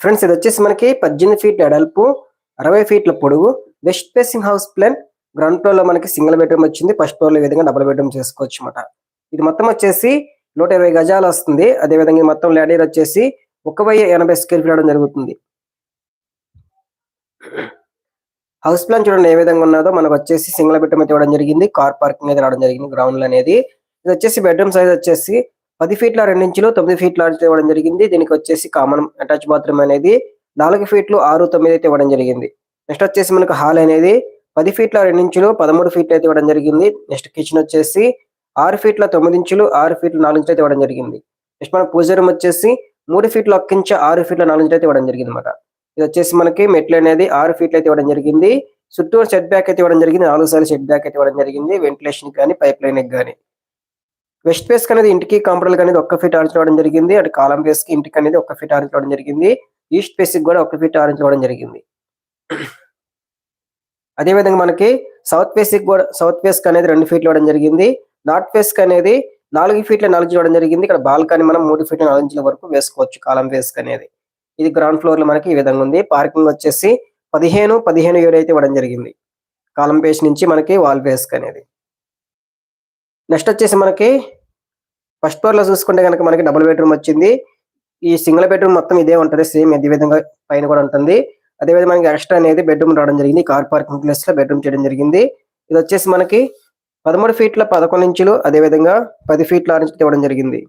Friends ఇది వచ్చేసి మనకి పద్దెనిమిది ఫీట్ల ఎడల్పు అరవై ఫీట్ల పొడవు west facing house plan ground ఫ్లోర్లో మనకి సింగిల్ బెడ్రూమ్ వచ్చింది ఫస్ట్ ఫ్లోర్లో విధంగా డబుల్ బెడ్రూమ్ చేసుకోవచ్చు అనమాట ఇది మొత్తం వచ్చేసి నూట ఇరవై గజాలు వస్తుంది. అదే విధంగా మొత్తం ల్యాండ్ వచ్చేసి ఒక వెయ్యి ఎనభై స్క్వేర్ ఫీట్ అవడం జరుగుతుంది. హౌస్ ప్లాన్ చూడండి ఏ విధంగా ఉన్నదో. మనకు వచ్చేసి సింగిల్ బెడ్రూమ్ అయితే ఇవ్వడం జరిగింది కార్ పార్కింగ్ అయితే రావడం జరిగింది గ్రౌండ్ అనేది. ఇది వచ్చేసి బెడ్రూమ్ సైజ్ వచ్చేసి పది ఫీట్ల రెండు ఇంచులు తొమ్మిది ఫీట్ల అయితే ఇవ్వడం జరిగింది. దీనికి వచ్చేసి కామన్ అటాచ్ బాత్రూమ్ అనేది నాలుగు ఫీట్లు ఆరు తొమ్మిది అయితే ఇవ్వడం జరిగింది. నెక్స్ట్ వచ్చేసి మనకు హాల్ అనేది పది ఫీట్ల రెండు ఇంచులు పదమూడు ఫీట్లు అయితే ఇవ్వడం జరిగింది. నెక్స్ట్ కిచెన్ వచ్చేసి ఆరు ఫీట్ల తొమ్మిది ఇంచులు ఆరు ఫీట్ల నాలుగు ఇంచులు అయితే ఇవ్వడం జరిగింది. నెక్స్ట్ మన పూజ రూమ్ వచ్చేసి మూడు ఫీట్ల ఒక్క ఇంచు ఆరు ఫీట్ల నాలుగు ఇంచులు అయితే ఇవ్వడం జరిగింది అనమాట ఇది వచ్చేసి మనకి మెట్లు అనేది ఆరు ఫీట్లు అయితే ఇవ్వడం జరిగింది. చుట్టూ సెట్ బ్యాక్ అయితే ఇవ్వడం జరిగింది. నాలుగు సార్లు సెట్ బ్యాక్ అయితే ఇవ్వడం జరిగింది. వెంటిలేషన్ కానీ పైప్ లైన్ కానీ. వెస్ట్ ఫేస్ అనేది ఇంటికి కంప్యూటర్ అనేది ఒక్క ఫీట్ ఆరెంజ్ జరిగింది. అటు కాలం ఫేస్కి ఇంటికి అనేది ఒక్క ఫీట్ ఆరెంజ్ జరిగింది. ఈస్ట్ ఫేస్కి కూడా ఒక్క ఫీట్ ఆరెంజ్ జరిగింది. అదే విధంగా మనకి సౌత్ ఫేస్కి కూడా సౌత్ ఫేస్కి అనేది రెండు ఫీట్లు ఇవ్వడం జరిగింది. నార్త్ ఫేస్కి అనేది నాలుగు ఫీట్ల నాలుగు ఇవ్వడం జరిగింది. ఇక్కడ బాల్కనీ మనం మూడు ఫీట్ల నాలుగు ఇంచుల వరకు వేసుకోవచ్చు కాలం ఫేస్ అనేది ఇది గ్రౌండ్ ఫ్లోర్లో మనకి ఈ విధంగా ఉంది. పార్కింగ్ వచ్చేసి పదిహేను పదిహేను ఏడు అయితే ఇవ్వడం జరిగింది. కాలం ఫేస్ నుంచి మనకి వాల్ ఫేస్ అనేది నెక్స్ట్ వచ్చేసి మనకి ఫస్ట్ ఫ్లోర్లో చూసుకుంటే కనుక మనకి డబుల్ బెడ్రూమ్ వచ్చింది. ఈ సింగిల్ బెడ్రూమ్ మొత్తం ఇదే ఉంటుంది సేమ్ అదే విధంగా పైన కూడా ఉంటుంది. అదే విధంగా మనకి ఎక్స్ట్రా అనేది బెడ్రూమ్ రావడం జరిగింది. కార్ పార్కింగ్ ప్లేస్లో బెడ్రూమ్ చేయడం జరిగింది. ఇది వచ్చేసి మనకి పదమూడు ఫీట్ల పదకొండు ఇంచులు అదే విధంగా పది ఫీట్ల ఆరు ఇంచులు ఇవ్వడం జరిగింది.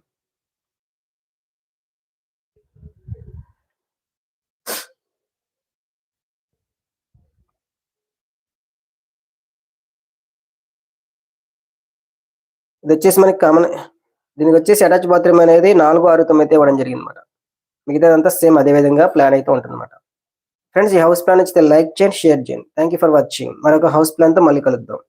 ఇది వచ్చేసి మనకి కామన్ దీనికి వచ్చేసి అటాచ్ బాత్రూమ్ అనేది నాలుగు ఆరు తొమ్మిది అయితే ఇవ్వడం జరిగింది అనమాట మిగతాదంతా సేమ్ అదే విధంగా ప్లాన్ అయితే ఉంటుందన్నమాట. ఫ్రెండ్స్ ఈ హౌస్ ప్లాన్ నచ్చితే లైక్ చేయండి షేర్ చేయండి. థ్యాంక్ యూ ఫర్ వాచింగ్ మరొక హౌస్ ప్లాన్తో మళ్ళీ కలుద్దాం.